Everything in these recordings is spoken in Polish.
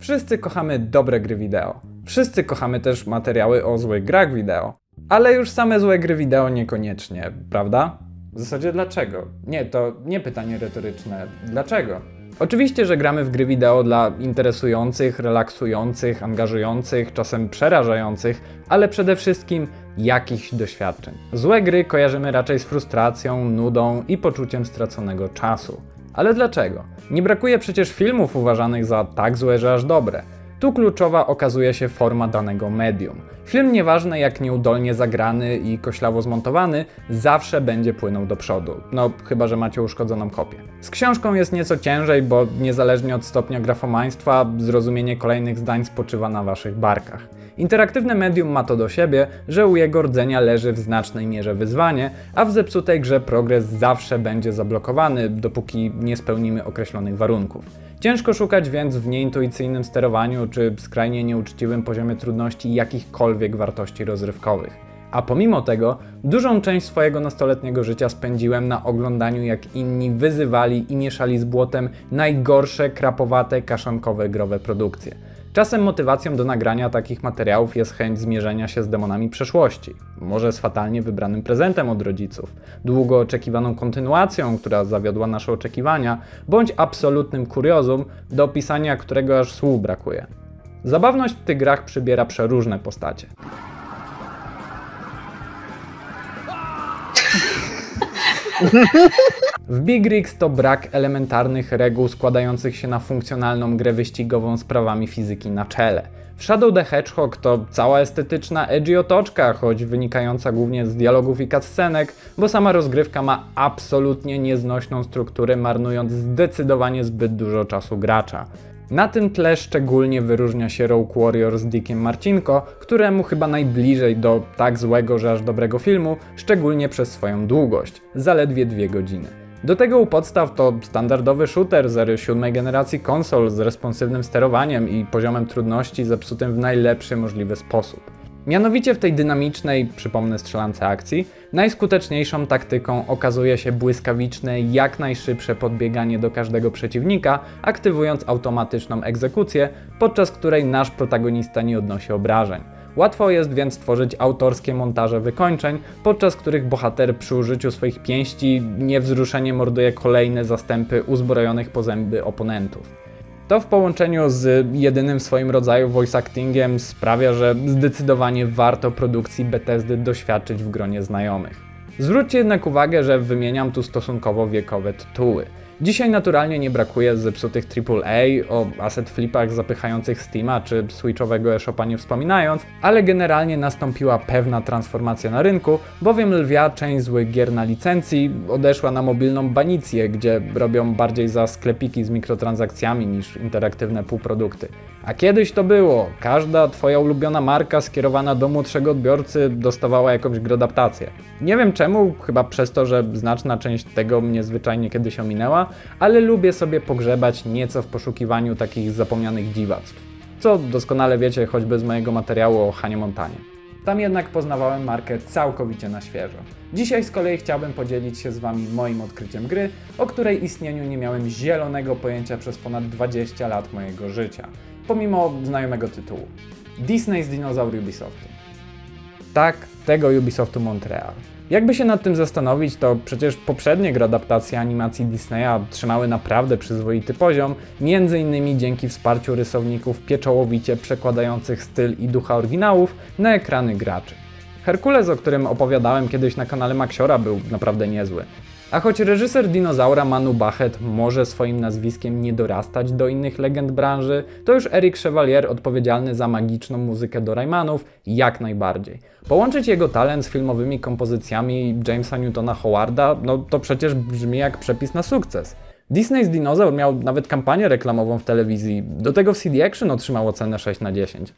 Wszyscy kochamy dobre gry wideo. Wszyscy kochamy też materiały o złych grach wideo. Ale już same złe gry wideo niekoniecznie, prawda? W zasadzie dlaczego? Nie, to nie pytanie retoryczne. Dlaczego? Oczywiście, że gramy w gry wideo dla interesujących, relaksujących, angażujących, czasem przerażających, ale przede wszystkim jakichś doświadczeń. Złe gry kojarzymy raczej z frustracją, nudą i poczuciem straconego czasu. Ale dlaczego? Nie brakuje przecież filmów uważanych za tak złe, że aż dobre. Tu kluczowa okazuje się forma danego medium. Film, nieważne jak nieudolnie zagrany i koślawo zmontowany, zawsze będzie płynął do przodu. No, chyba że macie uszkodzoną kopię. Z książką jest nieco ciężej, bo niezależnie od stopnia grafomaństwa, zrozumienie kolejnych zdań spoczywa na waszych barkach. Interaktywne medium ma to do siebie, że u jego rdzenia leży w znacznej mierze wyzwanie, a w zepsutej grze progres zawsze będzie zablokowany, dopóki nie spełnimy określonych warunków. Ciężko szukać więc w nieintuicyjnym sterowaniu czy skrajnie nieuczciwym poziomie trudności jakichkolwiek wartości rozrywkowych. A pomimo tego, dużą część swojego nastoletniego życia spędziłem na oglądaniu, jak inni wyzywali i mieszali z błotem najgorsze, krapowate, kaszankowe growe produkcje. Czasem motywacją do nagrania takich materiałów jest chęć zmierzenia się z demonami przeszłości, może z fatalnie wybranym prezentem od rodziców, długo oczekiwaną kontynuacją, która zawiodła nasze oczekiwania, bądź absolutnym kuriozum, do opisania którego aż słów brakuje. Zabawność w tych grach przybiera przeróżne postacie. W Big Rigs to brak elementarnych reguł składających się na funkcjonalną grę wyścigową z prawami fizyki na czele. W Shadow the Hedgehog to cała estetyczna edgy otoczka, choć wynikająca głównie z dialogów i cutscenek, bo sama rozgrywka ma absolutnie nieznośną strukturę, marnując zdecydowanie zbyt dużo czasu gracza. Na tym tle szczególnie wyróżnia się Rogue Warrior z Dickiem Marcinko, któremu chyba najbliżej do tak złego, że aż dobrego filmu, szczególnie przez swoją długość zaledwie dwie godziny. Do tego u podstaw to standardowy shooter z ery siódmej generacji konsol z responsywnym sterowaniem i poziomem trudności zepsutym w najlepszy możliwy sposób. Mianowicie w tej dynamicznej, przypomnę strzelance akcji, najskuteczniejszą taktyką okazuje się błyskawiczne, jak najszybsze podbieganie do każdego przeciwnika, aktywując automatyczną egzekucję, podczas której nasz protagonista nie odnosi obrażeń. Łatwo jest więc tworzyć autorskie montaże wykończeń, podczas których bohater przy użyciu swoich pięści niewzruszenie morduje kolejne zastępy uzbrojonych po zęby oponentów. To w połączeniu z jedynym w swoim rodzaju voice actingiem sprawia, że zdecydowanie warto produkcji Bethesdy doświadczyć w gronie znajomych. Zwróćcie jednak uwagę, że wymieniam tu stosunkowo wiekowe tytuły. Dzisiaj naturalnie nie brakuje zepsutych AAA, o asset flipach zapychających Steama czy switchowego eShopa nie wspominając, ale generalnie nastąpiła pewna transformacja na rynku, bowiem lwia część złych gier na licencji odeszła na mobilną banicję, gdzie robią bardziej za sklepiki z mikrotransakcjami niż interaktywne półprodukty. A kiedyś to było, każda twoja ulubiona marka skierowana do młodszego odbiorcy dostawała jakąś gradaptację. Nie wiem czemu, chyba przez to, że znaczna część tego mnie zwyczajnie kiedyś ominęła, ale lubię sobie pogrzebać nieco w poszukiwaniu takich zapomnianych dziwactw. Co doskonale wiecie choćby z mojego materiału o Hanie Montanie. Tam jednak poznawałem markę całkowicie na świeżo. Dzisiaj z kolei chciałbym podzielić się z Wami moim odkryciem gry, o której istnieniu nie miałem zielonego pojęcia przez ponad 20 lat mojego życia, pomimo znajomego tytułu. Disney's Dinosaur Ubisoftu. Tak, tego Ubisoftu Montreal. Jakby się nad tym zastanowić, to przecież poprzednie gradaptacje animacji Disneya trzymały naprawdę przyzwoity poziom, między innymi dzięki wsparciu rysowników pieczołowicie przekładających styl i ducha oryginałów na ekrany graczy. Herkules, o którym opowiadałem kiedyś na kanale Maxiora, był naprawdę niezły. A choć reżyser dinozaura Manu Bachet może swoim nazwiskiem nie dorastać do innych legend branży, to już Eric Chevalier odpowiedzialny za magiczną muzykę do Raymanów jak najbardziej. Połączyć jego talent z filmowymi kompozycjami Jamesa Newtona Howarda, no to przecież brzmi jak przepis na sukces. Disney's Dinosaur miał nawet kampanię reklamową w telewizji, do tego w CD Action otrzymał ocenę 6 na 10.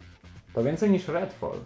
To więcej niż Redfall.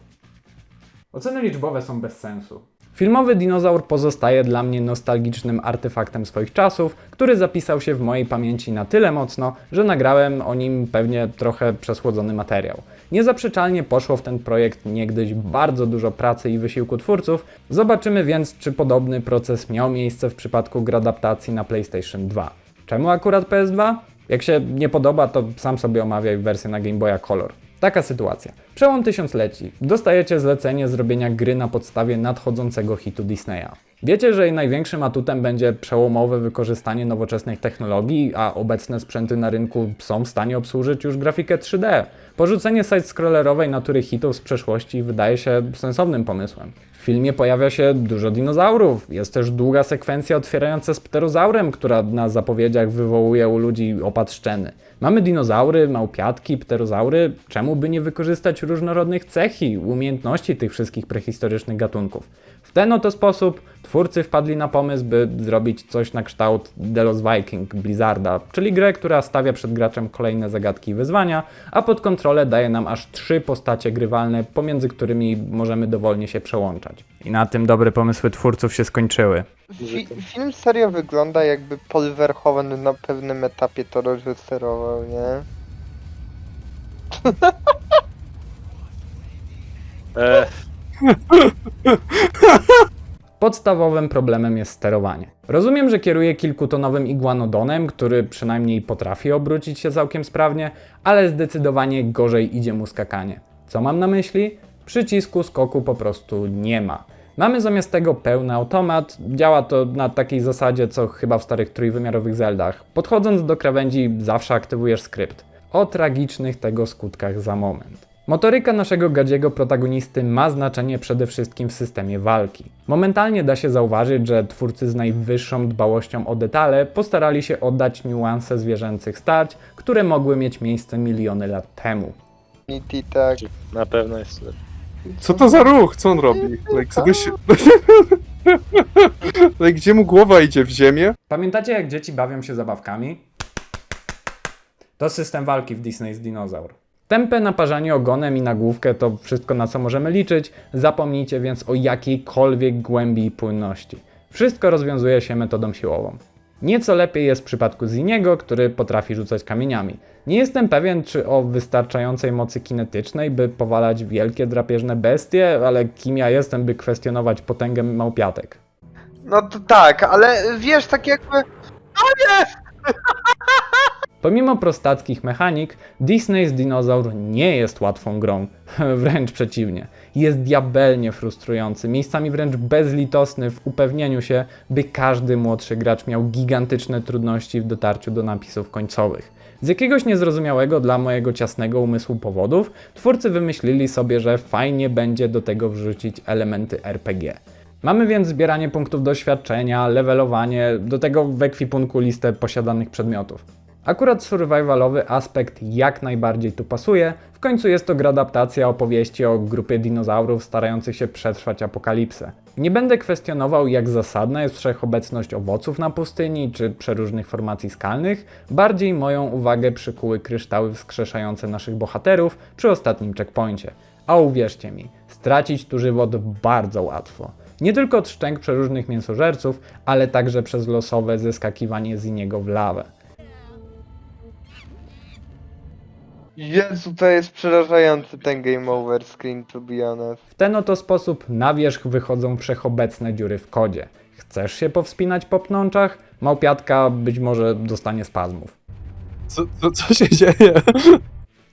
Oceny liczbowe są bez sensu. Filmowy dinozaur pozostaje dla mnie nostalgicznym artefaktem swoich czasów, który zapisał się w mojej pamięci na tyle mocno, że nagrałem o nim pewnie trochę przesłodzony materiał. Niezaprzeczalnie poszło w ten projekt niegdyś bardzo dużo pracy i wysiłku twórców. Zobaczymy więc, czy podobny proces miał miejsce w przypadku gradaptacji na PlayStation 2. Czemu akurat PS2? Jak się nie podoba, to sam sobie omawiaj wersję na Game Boya Color. Taka sytuacja. Przełom tysiącleci. Dostajecie zlecenie zrobienia gry na podstawie nadchodzącego hitu Disneya. Wiecie, że jej największym atutem będzie przełomowe wykorzystanie nowoczesnych technologii, a obecne sprzęty na rynku są w stanie obsłużyć już grafikę 3D. Porzucenie side-scrollerowej natury hitów z przeszłości wydaje się sensownym pomysłem. W filmie pojawia się dużo dinozaurów. Jest też długa sekwencja otwierająca z pterozaurem, która na zapowiedziach wywołuje u ludzi opad szczeny. Mamy dinozaury, małpiatki, pterozaury. Czemu by nie wykorzystać różnorodnych cech i umiejętności tych wszystkich prehistorycznych gatunków? W ten oto sposób twórcy wpadli na pomysł, by zrobić coś na kształt The Lost Viking Blizzarda, czyli grę, która stawia przed graczem kolejne zagadki i wyzwania, a pod kontrolę daje nam aż trzy postacie grywalne, pomiędzy którymi możemy dowolnie się przełączać. I na tym dobre pomysły twórców się skończyły. Fi film serio wygląda jakby Paul Verhoeven na pewnym etapie to reżyserował, nie? E, Podstawowym problemem jest sterowanie. Rozumiem, że kieruję kilkutonowym iguanodonem, który przynajmniej potrafi obrócić się całkiem sprawnie, ale zdecydowanie gorzej idzie mu skakanie. Co mam na myśli? Przycisku skoku po prostu nie ma. Mamy zamiast tego pełny automat, działa to na takiej zasadzie co chyba w starych trójwymiarowych Zeldach. Podchodząc do krawędzi zawsze aktywujesz skrypt. O tragicznych tego skutkach za moment. Motoryka naszego gadziego protagonisty ma znaczenie przede wszystkim w systemie walki. Momentalnie da się zauważyć, że twórcy z najwyższą dbałością o detale postarali się oddać niuanse zwierzęcych starć, które mogły mieć miejsce miliony lat temu. I i tak. na pewno jest lepiej. Co to za ruch? Co on robi? Like, sobie się... like, gdzie mu głowa idzie? W ziemię? Pamiętacie jak dzieci bawią się zabawkami? To system walki w Disney's Dinozaur. Tempę naparzanie ogonem i nagłówkę to wszystko na co możemy liczyć, zapomnijcie więc o jakiejkolwiek głębi i płynności. Wszystko rozwiązuje się metodą siłową. Nieco lepiej jest w przypadku Ziniego, który potrafi rzucać kamieniami. Nie jestem pewien, czy o wystarczającej mocy kinetycznej, by powalać wielkie drapieżne bestie, ale kim ja jestem, by kwestionować potęgę małpiatek. No to tak, ale wiesz, tak jakby... Pomimo prostackich mechanik, Disney's Dinozaur nie jest łatwą grą. Wręcz przeciwnie. Jest diabelnie frustrujący, miejscami wręcz bezlitosny w upewnieniu się, by każdy młodszy gracz miał gigantyczne trudności w dotarciu do napisów końcowych. Z jakiegoś niezrozumiałego dla mojego ciasnego umysłu powodów, twórcy wymyślili sobie, że fajnie będzie do tego wrzucić elementy RPG. Mamy więc zbieranie punktów doświadczenia, levelowanie, do tego w ekwipunku listę posiadanych przedmiotów. Akurat survivalowy aspekt jak najbardziej tu pasuje, w końcu jest to gradaptacja opowieści o grupie dinozaurów starających się przetrwać apokalipsę. Nie będę kwestionował jak zasadna jest wszechobecność owoców na pustyni czy przeróżnych formacji skalnych, bardziej moją uwagę przykuły kryształy wskrzeszające naszych bohaterów przy ostatnim checkpoincie. A uwierzcie mi, stracić tu żywot bardzo łatwo. Nie tylko od szczęk przeróżnych mięsożerców, ale także przez losowe zeskakiwanie z niego w lawę. Jezu, to jest przerażający ten game over screen, to be honest. W ten oto sposób na wierzch wychodzą wszechobecne dziury w kodzie. Chcesz się powspinać po pnączach? Małpiatka być może dostanie spazmów. Co, co, co się dzieje?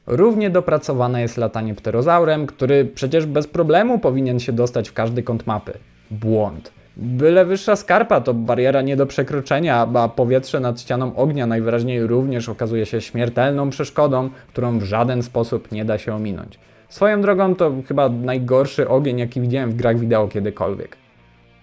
Równie dopracowane jest latanie pterozaurem, który przecież bez problemu powinien się dostać w każdy kąt mapy. Błąd. Byle wyższa skarpa to bariera nie do przekroczenia, a powietrze nad ścianą ognia najwyraźniej również okazuje się śmiertelną przeszkodą, którą w żaden sposób nie da się ominąć. Swoją drogą to chyba najgorszy ogień, jaki widziałem w grach wideo kiedykolwiek.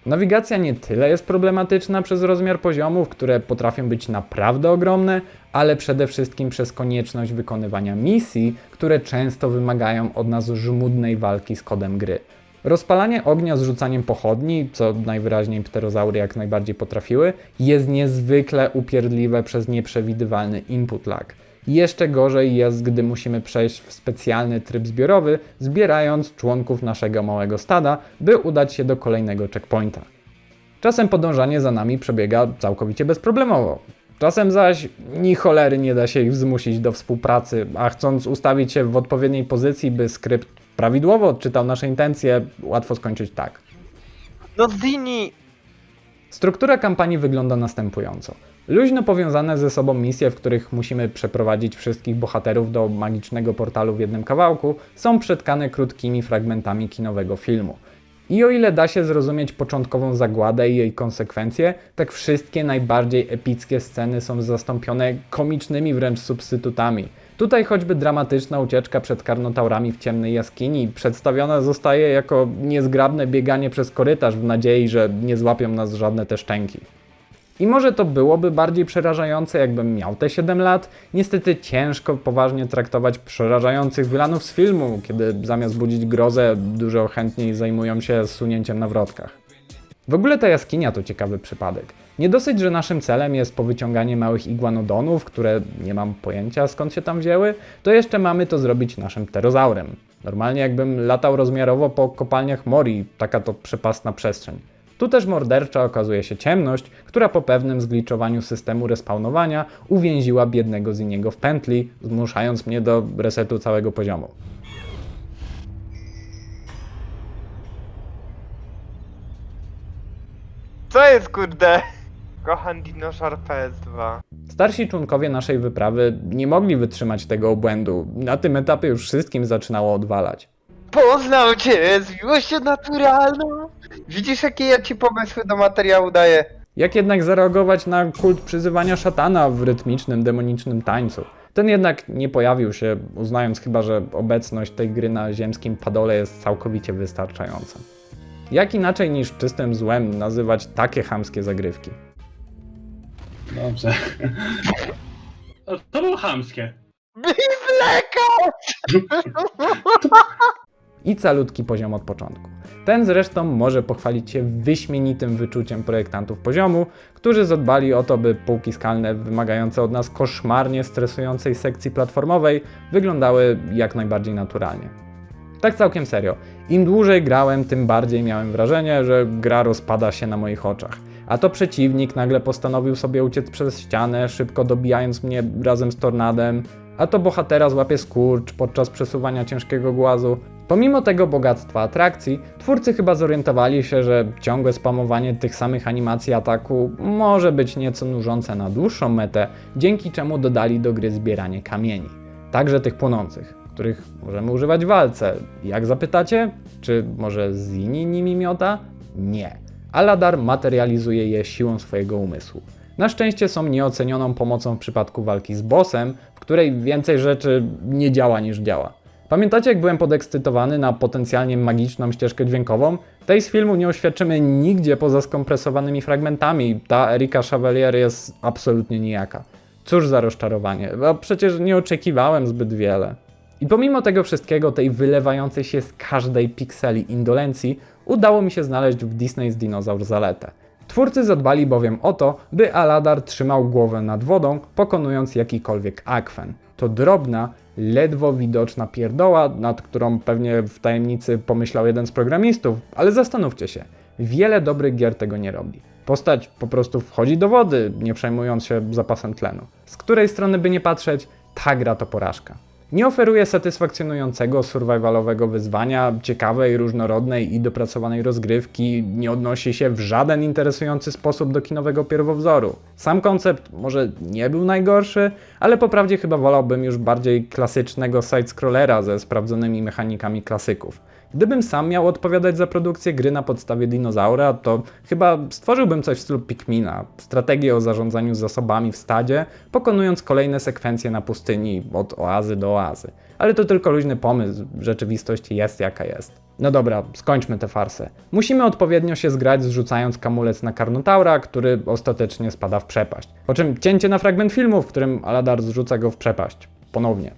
Nawigacja nie tyle jest problematyczna przez rozmiar poziomów, które potrafią być naprawdę ogromne, ale przede wszystkim przez konieczność wykonywania misji, które często wymagają od nas żmudnej walki z kodem gry. Rozpalanie ognia z rzucaniem pochodni, co najwyraźniej pterozaury jak najbardziej potrafiły, jest niezwykle upierdliwe przez nieprzewidywalny input lag. Jeszcze gorzej jest, gdy musimy przejść w specjalny tryb zbiorowy, zbierając członków naszego małego stada, by udać się do kolejnego checkpointa. Czasem podążanie za nami przebiega całkowicie bezproblemowo. Czasem zaś ni cholery nie da się ich zmusić do współpracy, a chcąc ustawić się w odpowiedniej pozycji, by skrypt prawidłowo odczytał nasze intencje, łatwo skończyć tak. No Zini! Struktura kampanii wygląda następująco. Luźno powiązane ze sobą misje, w których musimy przeprowadzić wszystkich bohaterów do magicznego portalu w jednym kawałku, są przetkane krótkimi fragmentami kinowego filmu. I o ile da się zrozumieć początkową zagładę i jej konsekwencje, tak wszystkie najbardziej epickie sceny są zastąpione komicznymi wręcz substytutami. Tutaj choćby dramatyczna ucieczka przed karnotaurami w ciemnej jaskini przedstawiona zostaje jako niezgrabne bieganie przez korytarz w nadziei, że nie złapią nas żadne te szczęki. I może to byłoby bardziej przerażające, jakbym miał te 7 lat. Niestety ciężko poważnie traktować przerażających wylanów z filmu, kiedy zamiast budzić grozę, dużo chętniej zajmują się sunięciem na wrotkach. W ogóle ta jaskinia to ciekawy przypadek. Nie dosyć, że naszym celem jest powyciąganie małych igwanodonów, które nie mam pojęcia skąd się tam wzięły, to jeszcze mamy to zrobić naszym pterozaurem. Normalnie jakbym latał rozmiarowo po kopalniach Mori, taka to przepastna przestrzeń. Tu też mordercza okazuje się ciemność, która po pewnym zgliczowaniu systemu respawnowania uwięziła biednego Ziniego w pętli, zmuszając mnie do resetu całego poziomu. Co jest kurde? Kocham dinożar PS2. Starsi członkowie naszej wyprawy nie mogli wytrzymać tego obłędu. Na tym etapie już wszystkim zaczynało odwalać. Poznał cię z miłością naturalną. Widzisz jakie ja ci pomysły do materiału daję? Jak jednak zareagować na kult przyzywania szatana w rytmicznym, demonicznym tańcu? Ten jednak nie pojawił się, uznając chyba, że obecność tej gry na ziemskim padole jest całkowicie wystarczająca. Jak inaczej niż czystym złem nazywać takie chamskie zagrywki? Dobrze. O, To było chamskie. I calutki poziom od początku. Ten zresztą może pochwalić się wyśmienitym wyczuciem projektantów poziomu, którzy zadbali o to, by półki skalne wymagające od nas koszmarnie stresującej sekcji platformowej wyglądały jak najbardziej naturalnie. Tak całkiem serio. Im dłużej grałem, tym bardziej miałem wrażenie, że gra rozpada się na moich oczach. A to przeciwnik nagle postanowił sobie uciec przez ścianę, szybko dobijając mnie razem z tornadem, a to bohatera złapie skurcz podczas przesuwania ciężkiego głazu. Pomimo tego bogactwa atrakcji, twórcy chyba zorientowali się, że ciągłe spamowanie tych samych animacji ataku może być nieco nużące na dłuższą metę, dzięki czemu dodali do gry zbieranie kamieni. Także tych płonących, których możemy używać w walce. Jak zapytacie? Czy może Zini nimi miota? Nie. Aladar materializuje je siłą swojego umysłu. Na szczęście są nieocenioną pomocą w przypadku walki z bossem, w której więcej rzeczy nie działa niż działa. Pamiętacie, jak byłem podekscytowany na potencjalnie magiczną ścieżkę dźwiękową? Tej z filmu nie oświadczymy nigdzie poza skompresowanymi fragmentami. Ta Erika Chevalier jest absolutnie nijaka. Cóż za rozczarowanie, a przecież nie oczekiwałem zbyt wiele. I pomimo tego wszystkiego, tej wylewającej się z każdej pikseli indolencji, udało mi się znaleźć w Disney's Dinozaur zaletę. Twórcy zadbali bowiem o to, by Aladar trzymał głowę nad wodą, pokonując jakikolwiek akwen. To drobna, ledwo widoczna pierdoła, nad którą pewnie w tajemnicy pomyślał jeden z programistów, ale zastanówcie się, wiele dobrych gier tego nie robi. Postać po prostu wchodzi do wody, nie przejmując się zapasem tlenu. Z której strony by nie patrzeć, ta gra to porażka. Nie oferuje satysfakcjonującego survivalowego wyzwania, ciekawej, różnorodnej i dopracowanej rozgrywki, nie odnosi się w żaden interesujący sposób do kinowego pierwowzoru. Sam koncept może nie był najgorszy, ale po prawdzie chyba wolałbym już bardziej klasycznego side-scrollera ze sprawdzonymi mechanikami klasyków. Gdybym sam miał odpowiadać za produkcję gry na podstawie dinozaura, to chyba stworzyłbym coś w stylu Pikmina, strategię o zarządzaniu zasobami w stadzie, pokonując kolejne sekwencje na pustyni od oazy do oazy. Ale to tylko luźny pomysł, rzeczywistość jest jaka jest. No dobra, skończmy tę farsę. Musimy odpowiednio się zgrać, zrzucając kamulec na Karnotaura, który ostatecznie spada w przepaść. Po czym cięcie na fragment filmu, w którym Aladar zrzuca go w przepaść. Ponownie.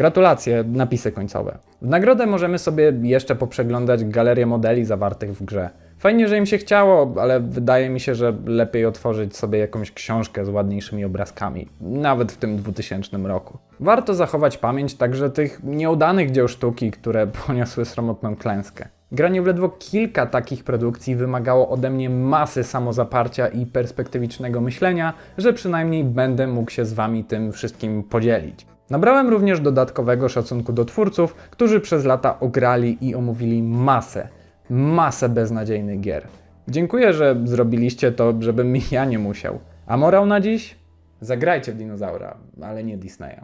Gratulacje, napisy końcowe. W nagrodę możemy sobie jeszcze poprzeglądać galerię modeli zawartych w grze. Fajnie, że im się chciało, ale wydaje mi się, że lepiej otworzyć sobie jakąś książkę z ładniejszymi obrazkami, nawet w tym 2000 roku. Warto zachować pamięć także tych nieudanych dzieł sztuki, które poniosły sromotną klęskę. Granie w ledwo kilka takich produkcji wymagało ode mnie masy samozaparcia i perspektywicznego myślenia, że przynajmniej będę mógł się z wami tym wszystkim podzielić. Nabrałem również dodatkowego szacunku do twórców, którzy przez lata ograli i omówili masę, masę beznadziejnych gier. Dziękuję, że zrobiliście to, żebym ja nie musiał. A morał na dziś? Zagrajcie w dinozaura, ale nie Disneya.